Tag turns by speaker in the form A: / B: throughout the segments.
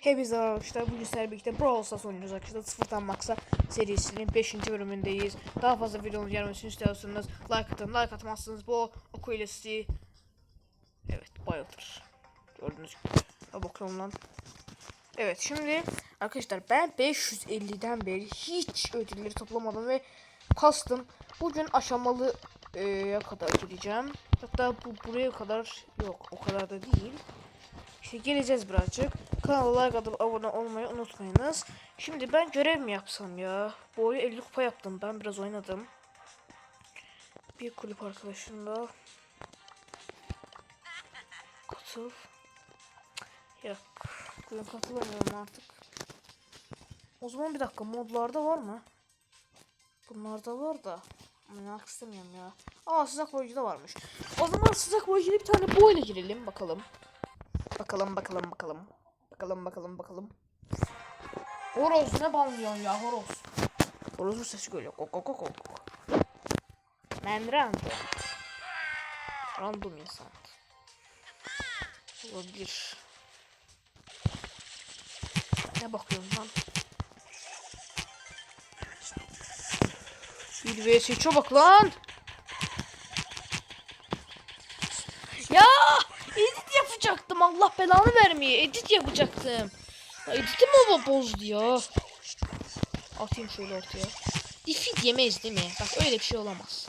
A: Hepinize arkadaşlar. Bugün sizlerle birlikte Brawl Stars oynuyoruz arkadaşlar. Sıfırdan Max'a serisinin 5. bölümündeyiz. Daha fazla videonun gelmesini istiyorsanız like atın. Like atmazsanız bu oku ile sizi evet bayıltır. Gördüğünüz gibi. Ha lan. Evet şimdi arkadaşlar ben 550'den beri hiç ödülleri toplamadım ve kastım. Bugün aşamalı eee, kadar gideceğim. Hatta bu buraya kadar yok o kadar da değil. Geleceğiz birazcık. Kanala like atıp abone olmayı unutmayınız. Şimdi ben görev mi yapsam ya? Bu oyunu 50 kupa yaptım. Ben biraz oynadım. Bir kulüp arkadaşımla. Katıl. Yok. Ben katılamıyorum artık. O zaman bir dakika modlarda var mı? Bunlarda var da. Merak istemiyorum ya. Aa sıcak boyucu varmış. O zaman sıcak boyucuya bir tane bu oyuna girelim bakalım. Bakalım bakalım bakalım. Bakalım bakalım bakalım. Horoz ne banlıyorsun ya horoz? Horozun sesi geliyor. Kok kok kok kok. Ben random. Random insan. Olabilir. Ne bakıyorsun lan? Bir vs 3'e bak lan. Ya yapacaktım Allah belanı vermeye edit yapacaktım. Ya editi mi bozdu ya? Atayım şöyle ortaya. Defeat yemeyiz değil mi? Bak öyle bir şey olamaz.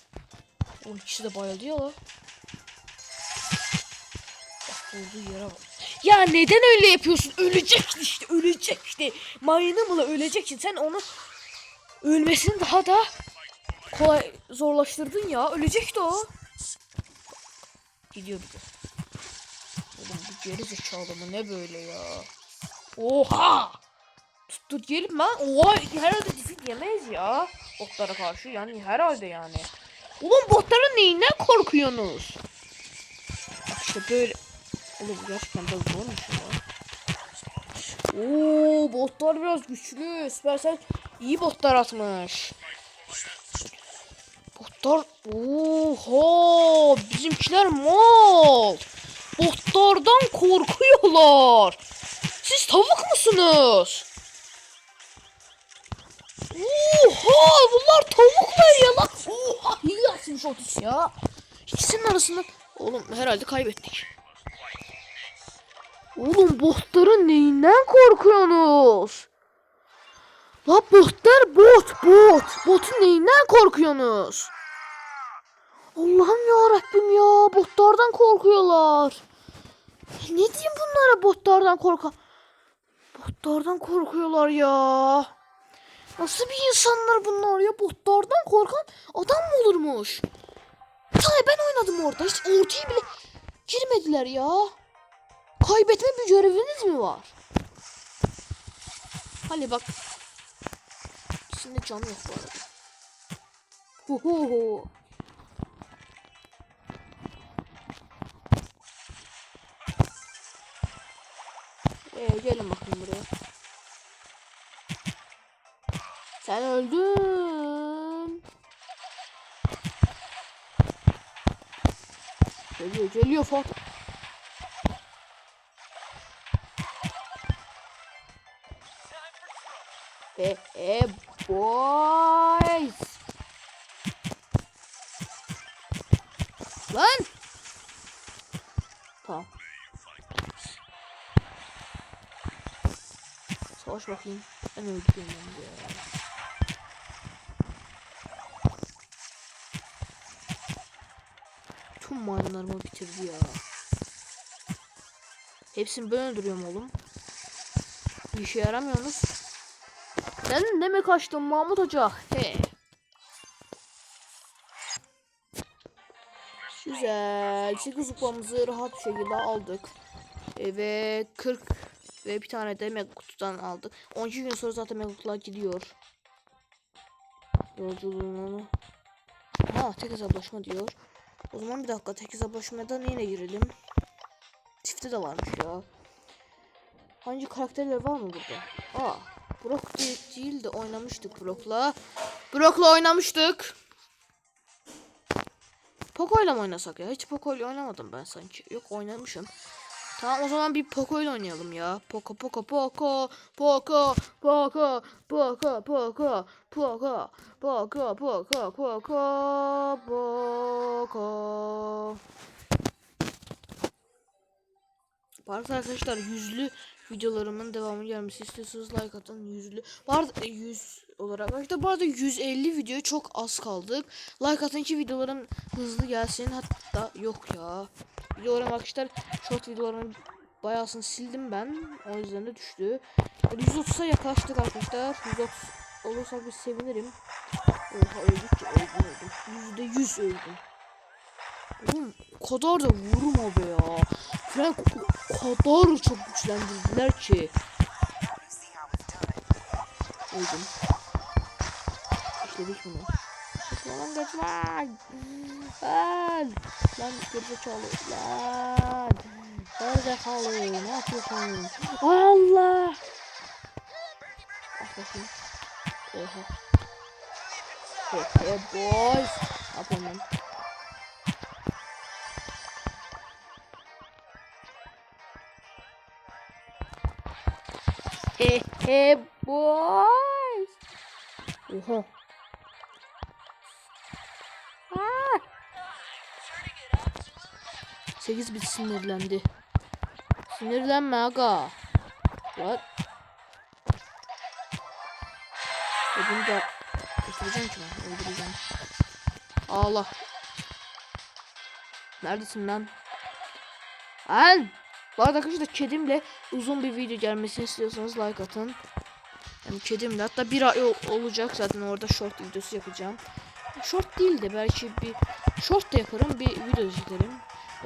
A: O ikisi de la. Bak vurduğu yere bak. Ya neden öyle yapıyorsun? Öleceksin işte ölecek işte. Mayını mı la öleceksin. Sen onu ölmesini daha da kolay zorlaştırdın ya. Ölecekti o. Gidiyor bir de. Geri zekalı mı ne böyle ya? Oha! Tuttur gelip lan. Oha herhalde defeat yemeyiz ya. Botlara karşı yani herhalde yani. Oğlum botların neyinden korkuyorsunuz? İşte böyle. Oğlum gerçekten biraz zormuş ya. Oo botlar biraz güçlü. Supercell iyi botlar atmış. Botlar oha bizimkiler mal. Botlardan korkuyorlar. Siz tavuk musunuz? Oha bunlar tavuklar ya lan. Oha hile atmış Otis ya. İkisinin arasında oğlum herhalde kaybettik. Oğlum botların neyinden korkuyorsunuz? La botlar bot bot. Botun neyinden korkuyorsunuz? Allah'ım ya Rabbim ya botlardan korkuyorlar. Ne diyeyim bunlara botlardan korkan? Botlardan korkuyorlar ya. Nasıl bir insanlar bunlar ya? Botlardan korkan adam mı olurmuş? Tabii ben oynadım orada. Hiç ortaya bile girmediler ya. Kaybetme bir göreviniz mi var? Hadi bak. İçinde canı yok bu arada. Hu hu hu. Sen öldün. Geliyor geliyor Fatih. Ve e boys. Lan. Tamam. Savaş bakayım. Ben öldüm ben de ya. Tüm maymunlarımı bitirdi ya. Hepsini ben öldürüyorum oğlum. Bir işe yaramıyorsunuz. Sen ne mi kaçtın Mahmut Hoca? He. Güzel. 8 kupamızı rahat bir şekilde aldık. E, ve 40 ve bir tane de mega kutudan aldık. 12 gün sonra zaten mega kutular gidiyor. Yolculuğunu. Ha tek hesaplaşma diyor. O zaman bir dakika tek hesaplaşmadan yine girelim. Çifte de varmış ya. Hangi karakterler var mı burada? Aa, Brock değil, de oynamıştık Brock'la. Brock'la oynamıştık. Poco'yla mı oynasak ya? Hiç Poco'yla oynamadım ben sanki. Yok oynamışım. Tamam o zaman bir Poco ile oynayalım ya. Poco Poco Poco Poco Poco Poco Poco Poco Poco Poco Poco Poco arada arkadaşlar yüzlü videolarımın devamı gelmesi istiyorsanız like atın yüzlü. Arada 100 olarak arkadaşlar bu arada 150 videoya çok az kaldık. Like atın ki videolarım hızlı gelsin hatta yok ya. Videolarım arkadaşlar short videolarımın bayağısını sildim ben. O yüzden de düştü. Böyle 130'a yaklaştık arkadaşlar. 130 olursak bir sevinirim. Oha öldük ya öldüm öldüm. %100 öldüm. Oğlum kadar da vurma be ya. Frank kadar çok güçlendirdiler ki. Öldüm. İşledik bunu. Kaçma kaçma. Lan. Lan gerizekalı. Lan. Gerizekalı. Ne yapıyorsun? Allah. Bak bakayım. Oha. Hey, hey boys. Ne He he boys. Oha. Aa! 8 bit sinirlendi. Sinirlenme aga. What? E bunu da götüreceğim ki ben. Öldüreceğim. Allah. Neredesin lan? Lan! Bu arada arkadaşlar kedimle uzun bir video gelmesini istiyorsanız like atın. Yani kedimle hatta bir ay ol- olacak zaten orada short videosu yapacağım. Short değil de belki bir short da yaparım bir video çekerim.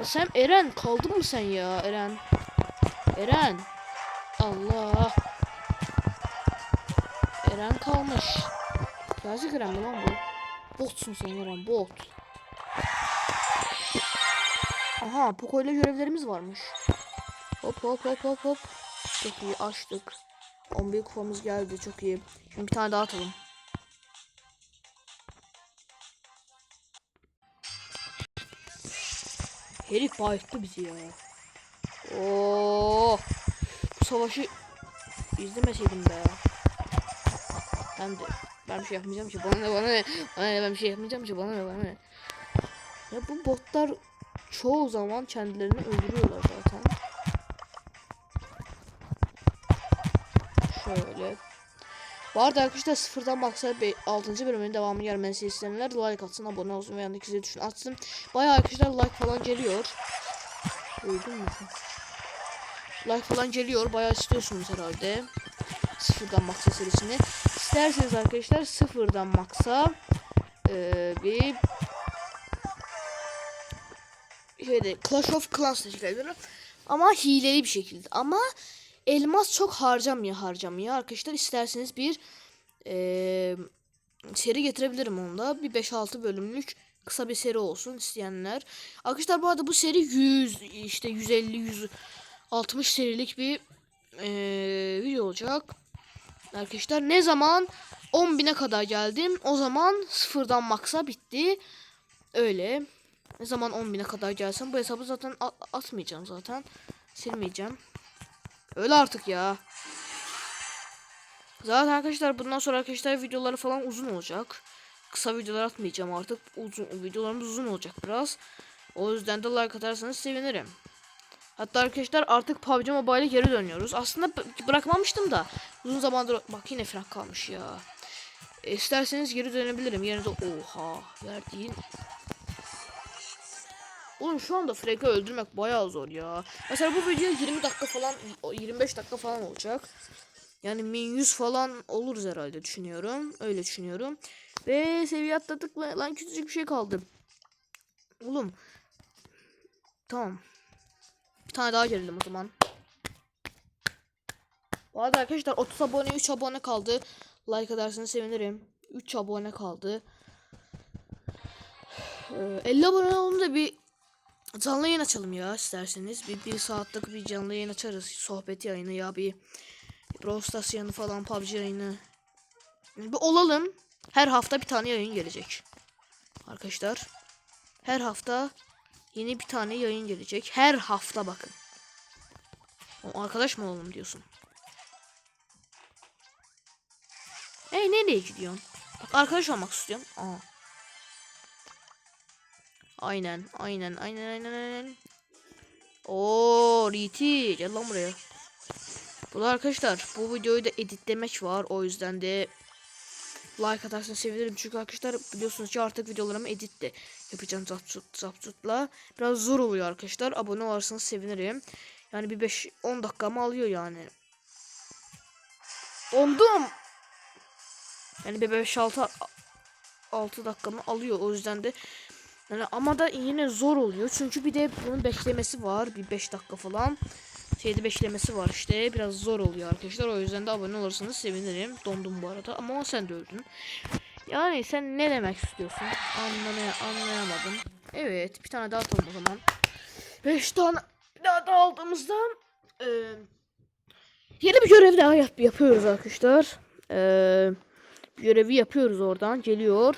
A: Sen Eren kaldın mı sen ya Eren? Eren. Allah. Eren kalmış. Gerçek Eren mi lan bu? Botsun sen Eren bot. Aha Poco ile görevlerimiz varmış. Hop hop hop hop hop. Çok iyi açtık. 11 kupamız geldi çok iyi. Şimdi bir tane daha atalım. Herif bayılttı bizi ya. Oo. Bu savaşı izlemeseydim be. Ben de ben bir şey yapmayacağım ki bana ne bana ne bana ne ben bir şey yapmayacağım ki bana ne bana ne. Ya bu botlar çoğu zaman kendilerini öldürüyorlar Bu arada arkadaşlar sıfırdan baksa 6. bölümün devamı gelmesi isteyenler like atsın, abone olsun ve yanındaki zil tuşunu açsın. Bayağı arkadaşlar like falan geliyor. Öldün mü? Like falan geliyor. Bayağı istiyorsunuz herhalde. Sıfırdan maksa serisini. İsterseniz arkadaşlar sıfırdan maksa eee bir şeyde Clash of Clans'ta çıkabilirim. Ama hileli bir şekilde. Ama elmas çok harcamıyor harcamıyor. Arkadaşlar isterseniz bir eee, seri getirebilirim onda. Bir 5-6 bölümlük kısa bir seri olsun isteyenler. Arkadaşlar bu arada bu seri 100 işte 150 160 serilik bir eee, video olacak. Arkadaşlar ne zaman 10.000'e kadar geldim. O zaman sıfırdan maksa bitti. Öyle. Ne zaman 10.000'e kadar gelsem bu hesabı zaten a- atmayacağım zaten. Silmeyeceğim. Öyle artık ya. Zaten arkadaşlar bundan sonra arkadaşlar videoları falan uzun olacak. Kısa videolar atmayacağım artık. Uzun videolarımız uzun olacak biraz. O yüzden de like atarsanız sevinirim. Hatta arkadaşlar artık PUBG Mobile'e geri dönüyoruz. Aslında bırakmamıştım da uzun zamandır bak yine frak kalmış ya. E, isterseniz geri dönebilirim. Yerine de oha verdiğin Oğlum şu anda Frank'ı öldürmek bayağı zor ya. Mesela bu video 20 dakika falan 25 dakika falan olacak. Yani 1100 falan oluruz herhalde düşünüyorum. Öyle düşünüyorum. Ve seviye atladık lan, küçücük bir şey kaldı. Oğlum. Tamam. Bir tane daha gelelim o zaman. Bu arada arkadaşlar 30 abone 3 abone kaldı. Like ederseniz sevinirim. 3 abone kaldı. Ee, 50 abone olunca bir canlı yayın açalım ya isterseniz. Bir, bir saatlik bir canlı yayın açarız. Sohbet yayını ya bir Brawl Stars yayını falan PUBG yayını. Bir olalım. Her hafta bir tane yayın gelecek. Arkadaşlar. Her hafta yeni bir tane yayın gelecek. Her hafta bakın. Arkadaş mı olalım diyorsun? Ey nereye gidiyorsun? Bak arkadaş olmak istiyorum. Aa. Aynen, aynen, aynen, aynen, aynen. Oo, Riti, gel lan buraya. Bu da arkadaşlar, bu videoyu da editlemek var. O yüzden de like atarsanız sevinirim. Çünkü arkadaşlar biliyorsunuz ki artık videolarımı editte yapacağım zaptut zaptutla. Biraz zor oluyor arkadaşlar. Abone olursanız sevinirim. Yani bir 5-10 dakikamı alıyor yani. Dondum. Yani bir 5-6 6 dakikamı alıyor. O yüzden de yani ama da yine zor oluyor. Çünkü bir de bunun beklemesi var. Bir 5 dakika falan. Şeyde beklemesi var işte. Biraz zor oluyor arkadaşlar. O yüzden de abone olursanız sevinirim. Dondum bu arada. Ama sen de öldün. Yani sen ne demek istiyorsun? Anlamaya, anlayamadım. Evet. Bir tane daha atalım o zaman. 5 tane daha da aldığımızda e, yeni bir görev daha yap yapıyoruz arkadaşlar. E, görevi yapıyoruz oradan. Geliyor.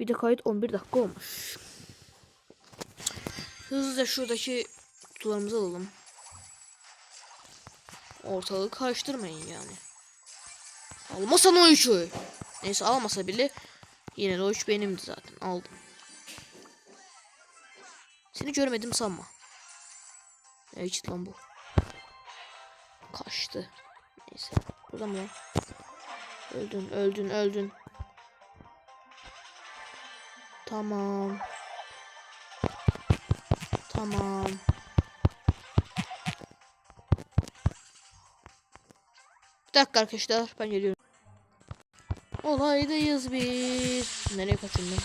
A: Video kayıt 11 dakika olmuş. Hızlıca şuradaki kutularımızı alalım. Ortalığı karıştırmayın yani. Almasan o üçü. Neyse almasa bile yine de o üç benimdi zaten. Aldım. Seni görmedim sanma. Ne hiç lan bu. Kaçtı. Neyse. Burada mı? Öldün, öldün, öldün. Tamam. Tamam. Bir dakika arkadaşlar ben geliyorum. Olaydayız biz. Nereye kaçındım?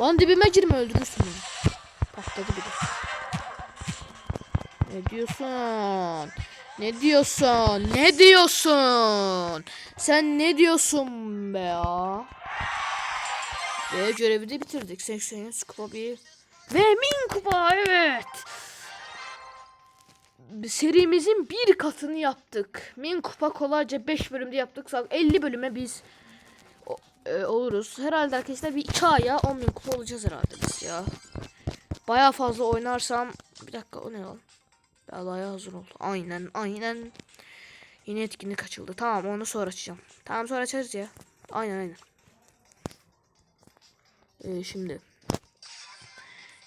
A: Lan dibime girme öldürürsün beni. Patladı bir de. Ne diyorsun? Ne diyorsun? Ne diyorsun? Sen ne diyorsun be ya? Ve görevi de bitirdik. 80 kupa bir. Ve 1000 kupa evet. Serimizin bir katını yaptık. 1000 kupa kolayca 5 bölümde yaptık. Sonra 50 bölüme biz o- e, oluruz. Herhalde arkadaşlar bir 2 aya 10 bin kupa olacağız herhalde biz ya. Baya fazla oynarsam bir dakika o ne lan? Belaya hazır ol. Aynen aynen. Yine etkinlik açıldı. Tamam onu sonra açacağım. Tamam sonra açarız ya. Aynen aynen. Ee, şimdi.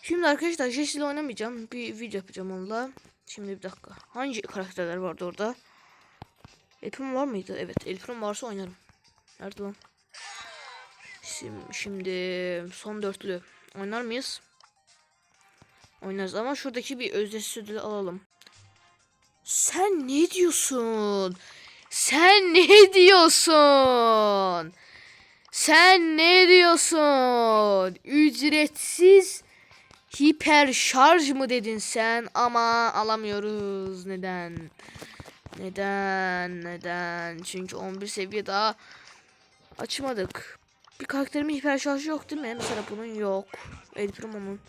A: Şimdi arkadaşlar Jesse ile oynamayacağım. Bir video yapacağım onunla. Şimdi bir dakika. Hangi karakterler vardı orada? Elprim var mıydı? Evet. Elprim varsa oynarım. Nerede lan? Şimdi, şimdi son dörtlü. Oynar mıyız? Oynarız ama şuradaki bir özdeşsiz ödülü alalım. Sen ne diyorsun? Sen ne diyorsun? Sen ne diyorsun? Ücretsiz hiper şarj mı dedin sen? Ama alamıyoruz. Neden? Neden? Neden? Çünkü 11 seviye daha açmadık. Bir karakterimin hiper şarjı yok değil mi? Mesela bunun yok. El Primo'nun.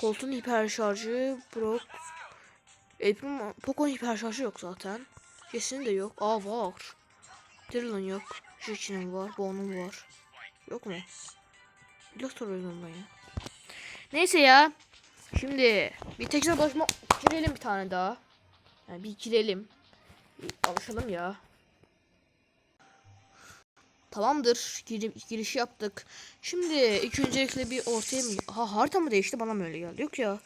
A: Colt'un hiper şarjı. Brock. El Primo. Poco'nun hiper şarjı yok zaten. Jesse'nin de yok. Aa var. Daryl'ın yok. Jackie'nin var. Bon'un var. Yok mu? Yok tabii ondan ya. Neyse ya. Şimdi bir tekrar başıma girelim bir tane daha. Yani bir girelim. Bir alışalım ya. Tamamdır. Gir giriş yaptık. Şimdi ilk öncelikle bir ortaya mı... Ha harita mı değişti? Bana mı öyle geldi? Yok ya.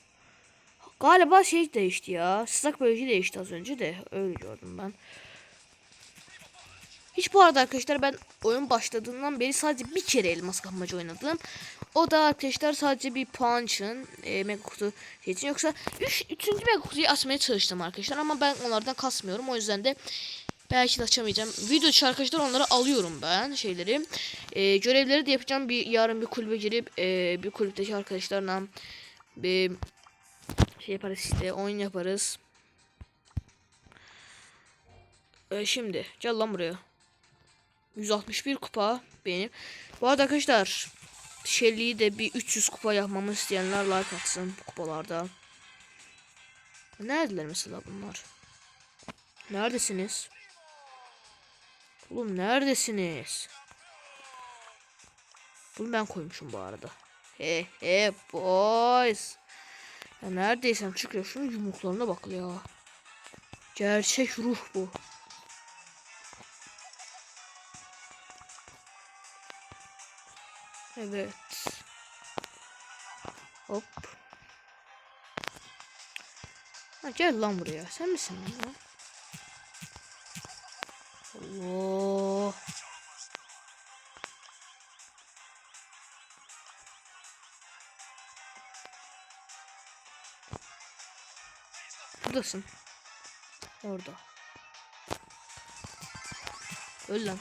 A: Galiba şey değişti ya. Sıcak bölge değişti az önce de. Öyle gördüm ben. Hiç bu arada arkadaşlar ben oyun başladığından beri sadece bir kere elmas kapmacı oynadım. O da arkadaşlar sadece bir puan için e, mega kutu şey için. Yoksa 3. Üç, üçüncü mega kutuyu açmaya çalıştım arkadaşlar. Ama ben onlardan kasmıyorum. O yüzden de belki de açamayacağım. Video için arkadaşlar onları alıyorum ben şeyleri. E, görevleri de yapacağım. Bir yarın bir kulübe girip e, bir kulüpteki arkadaşlarla bir şey yaparız işte oyun yaparız. E, şimdi gel lan buraya. 161 kupa benim. Bu arada arkadaşlar Shelly'yi de bir 300 kupa yapmamı isteyenler like atsın bu kupalarda. Neredeler mesela bunlar? Neredesiniz? Oğlum neredesiniz? Bunu ben koymuşum bu arada. He he boys. Ya neredeysem çıkıyor. Şunun yumruklarına bak ya. Gerçek ruh bu. Evet. Hop. Ha, gel lan buraya. Sen misin lan? Allah. Buradasın. Orada. Öl lan.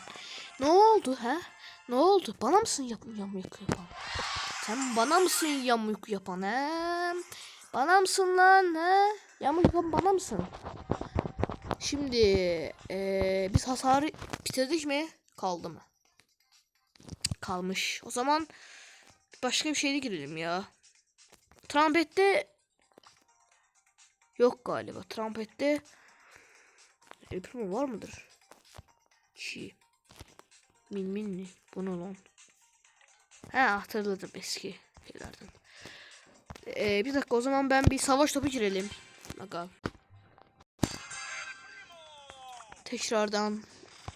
A: Ne oldu ha? Ne oldu? Bana mısın yap yamuk yapan? Sen bana mısın yamuk yapan he? Bana mısın lan he? Yamuk yapan bana mısın? Şimdi eee, biz hasarı bitirdik mi? Kaldı mı? Kalmış. O zaman başka bir şeyde girelim ya. Trompette yok galiba. Trompette Primo var mıdır? Çi. Min min mi? Bu ne lan? He hatırladım eski şeylerden. Ee, bir dakika o zaman ben bir savaş topu girelim. Bakalım. Tekrardan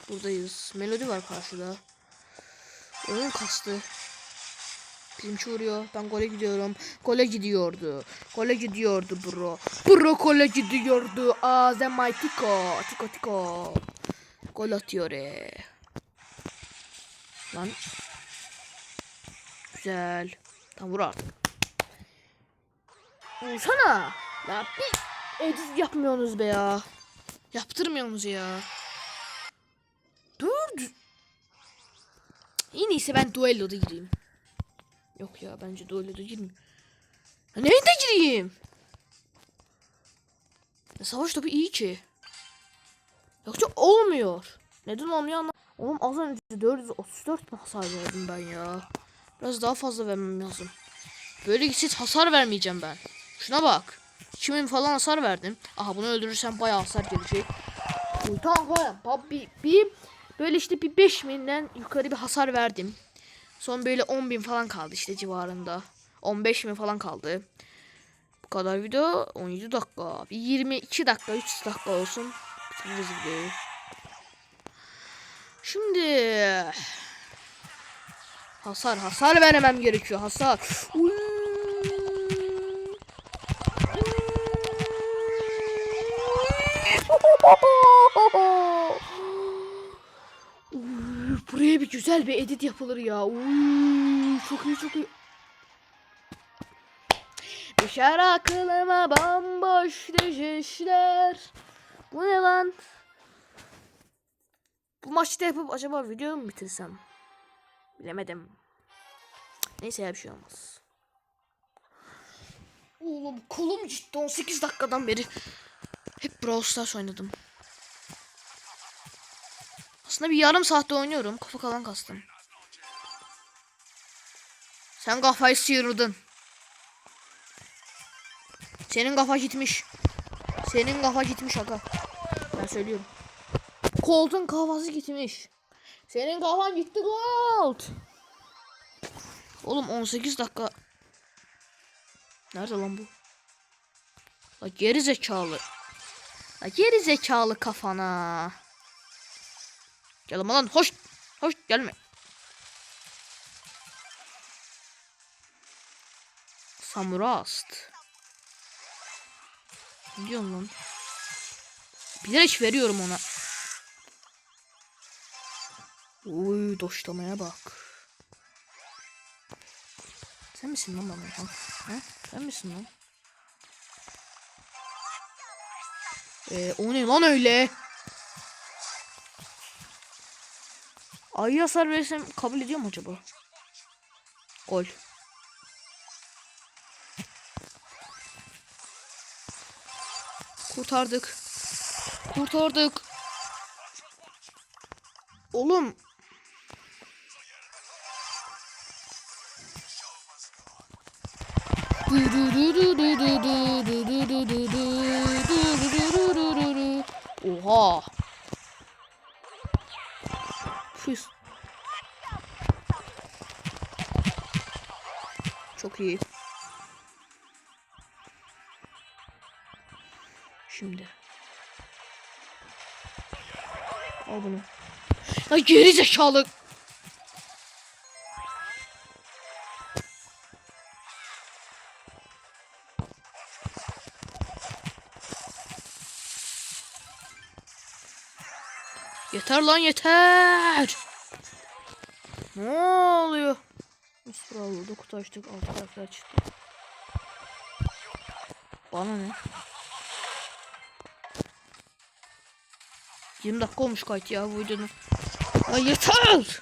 A: buradayız. Melodi var karşıda. Oyun kastı. Bizimki vuruyor. Ben gole gidiyorum. Gole gidiyordu. Gole gidiyordu bro. Bro gole gidiyordu. Azemay tiko. Tiko tiko. Gol atıyor. E. Lan. Güzel. Tam vur artık. Vursana. Ya bir edit yapmıyorsunuz be ya. Yaptırmıyorsunuz ya. Dur. En iyisi ben duello'da gireyim. Yok ya bence duello'da girmeyeyim. Ya neyde gireyim? Ya savaş topu iyi ki. Yoksa olmuyor. Neden olmuyor anlamadım. Oğlum az önce 434 mi hasar verdim ben ya? Biraz daha fazla vermem lazım. Böyle gitse hasar vermeyeceğim ben. Şuna bak. 2000 falan hasar verdim. Aha bunu öldürürsem bayağı hasar gelecek. Tamam tamam. Bir, bir, böyle işte bir 5000'den yukarı bir hasar verdim. Son böyle 10.000 falan kaldı işte civarında. 15 bin falan kaldı. Bu kadar video 17 dakika. Bir 22 dakika 3 dakika olsun. Bitiririz videoyu. Şimdi hasar hasar vermem gerekiyor hasar. Uy. Buraya bir güzel bir edit yapılır ya. Uy, çok iyi çok iyi. Düşer aklıma bomboş düşüşler. Bu ne lan? Bu maçta yapıp acaba video mu bitirsem? Bilemedim. Neyse ya bir şey olmaz. Oğlum kolum ciddi 18 dakikadan beri hep Brawl Stars oynadım. Aslında bir yarım saatte oynuyorum. Kafa kalan kastım. Sen kafayı sıyırdın. Senin kafa gitmiş. Senin kafa gitmiş aga. Ben söylüyorum. Colt'un kafası gitmiş. Senin kafan gitti Colt. Oğlum 18 dakika. Nerede lan bu? La geri zekalı. La geri zekalı kafana. Gelme lan hoş. Hoş gelme. Samurast. Ne diyorsun lan? Bilerek veriyorum ona. Uy doşlamaya bak. Sen misin lan bana? Ha? Sen misin lan? Ee, o ne lan öyle? Ay hasar versem kabul ediyor mu acaba? Gol. Kurtardık. Kurtardık. Oğlum. Oha. Füs. Çok iyi. Şimdi. Al bunu. Ya geri zekalı. Yeter lan yeter. Ne oluyor? Mısır aldı kutu açtık altı karakter çıktı. Bana ne? 20 dakika olmuş kayıt ya bu videonun. Ay yeter.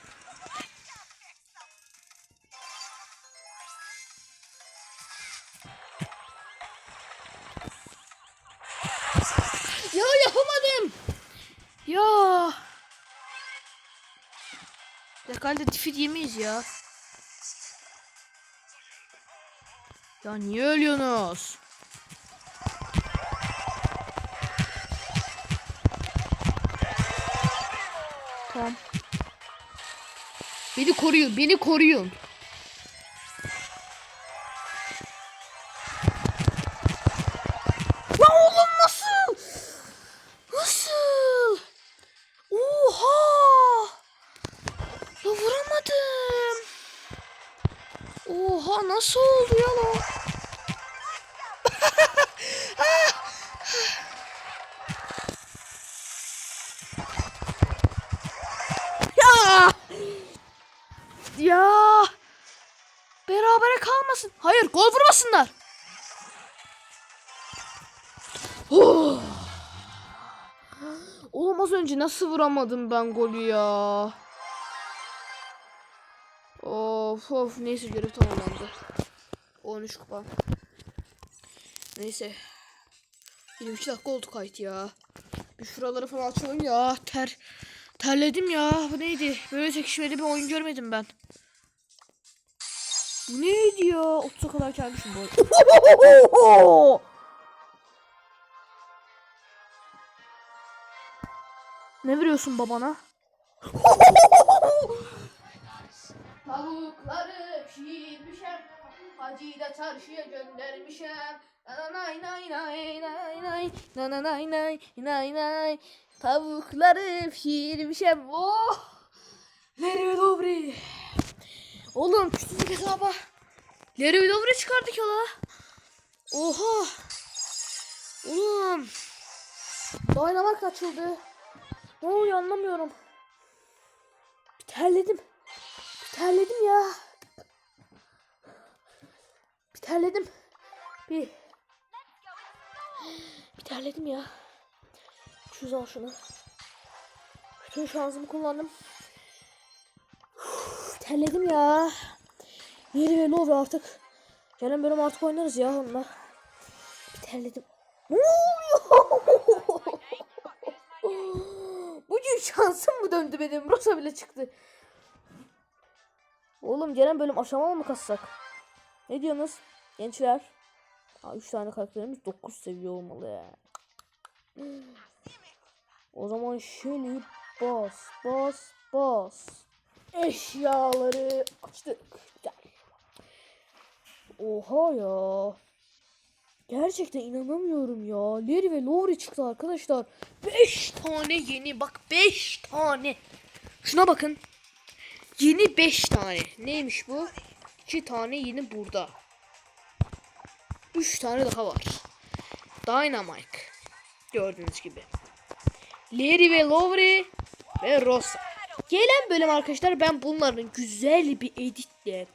A: Lekalde tifit yemeyiz ya. Ya niye ölüyorsunuz? Tamam. Beni koruyun, beni koruyun. Berabere kalmasın. Hayır gol vurmasınlar. Oh! Oğlum az önce nasıl vuramadım ben golü ya? Of of neyse görev tamamlandı. 13 kupa. Neyse. 22 dakika oldu kayıt ya. Bir şuraları falan açalım ya. Ter terledim ya. Bu neydi? Böyle çekişmeli bir oyun görmedim ben. Neydi ya? 30'a kadar gelmişim bu ne veriyorsun babana? Tavukları pişirmişem Hacı da çarşıya göndermişem. Nanay nay nay nay nay Nanay nay nay nay Tavukları pişirmişem. Oh! Nereye dobri Oğlum küçücük hesaba Nereye dobri çıkardık ya la Oha Oğlum Dynamite açıldı Ne oluyor anlamıyorum Terledim Terledim ya. Bir terledim. Bir. Bir terledim ya. Şuz al şunu. Bütün şansımı kullandım. Terledim ya. Yeri ve Love artık. Gelen bölüm artık oynarız ya onunla. Bir terledim. Ne oluyor? Bugün şansım mı döndü benim? Rosa bile çıktı. Oğlum gelen bölüm aşamalı mı kassak? Ne diyorsunuz gençler? Ha 3 tane karakterimiz 9 seviye olmalı ya. O zaman şöyle bas bas bas. Eşyaları açtık. Oha ya. Gerçekten inanamıyorum ya. Larry ve Lowry çıktı arkadaşlar. 5 tane yeni bak 5 tane. Şuna bakın. Yeni 5 tane. Neymiş bu? 2 tane yeni burada. 3 tane daha var. Dynamite. Gördüğünüz gibi. Larry ve Lowry ve Rosa. Gelen bölüm arkadaşlar ben bunların güzel bir editle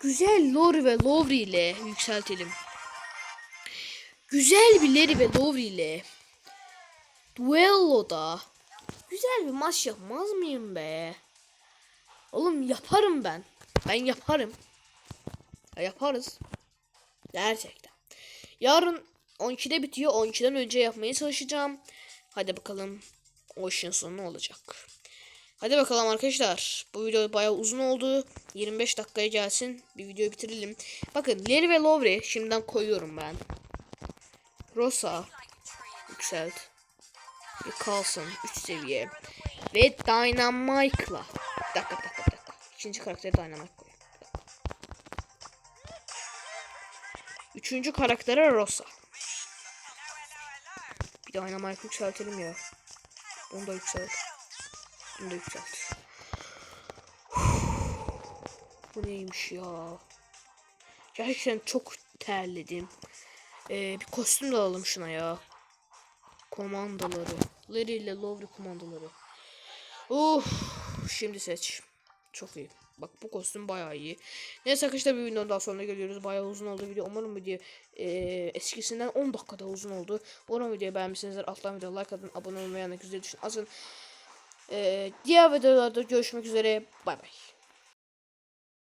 A: güzel Lowry ve Lowry ile yükseltelim. Güzel bir Larry ve Lowry ile Duello'da güzel bir maç yapmaz mıyım be? Oğlum yaparım ben. Ben yaparım. Ya yaparız. Gerçekten. Yarın 12'de bitiyor. 12'den önce yapmaya çalışacağım. Hadi bakalım o işin sonu ne olacak. Hadi bakalım arkadaşlar. Bu video bayağı uzun oldu. 25 dakikaya gelsin. Bir videoyu bitirelim. Bakın Larry ve Lowry şimdiden koyuyorum ben. Rosa yükselt. Bir kalsın 3 seviye. Ve Dynamite'la. Bir dakika bir dakika bir dakika. İkinci karakteri Dynamite koy. Üçüncü karaktere Rosa. Bir Dynamite yükseltelim ya. Onu da yükselt. Yükselt. Bu neymiş ya? Gerçekten çok terledim. Ee, bir kostüm de alalım şuna ya. Komandoları. Larry ile Lowry komandoları. Uf, şimdi seç. Çok iyi. Bak bu kostüm bayağı iyi. Neyse arkadaşlar bir videonun daha sonra geliyoruz. Bayağı uzun oldu video. Umarım video e, eskisinden 10 dakika daha uzun oldu. Umarım videoyu beğenmişsinizdir. Alttan videoya like atın. Abone olmayı, güzel düşün. Azın. E, diğer videolarda görüşmek üzere. Bay bay.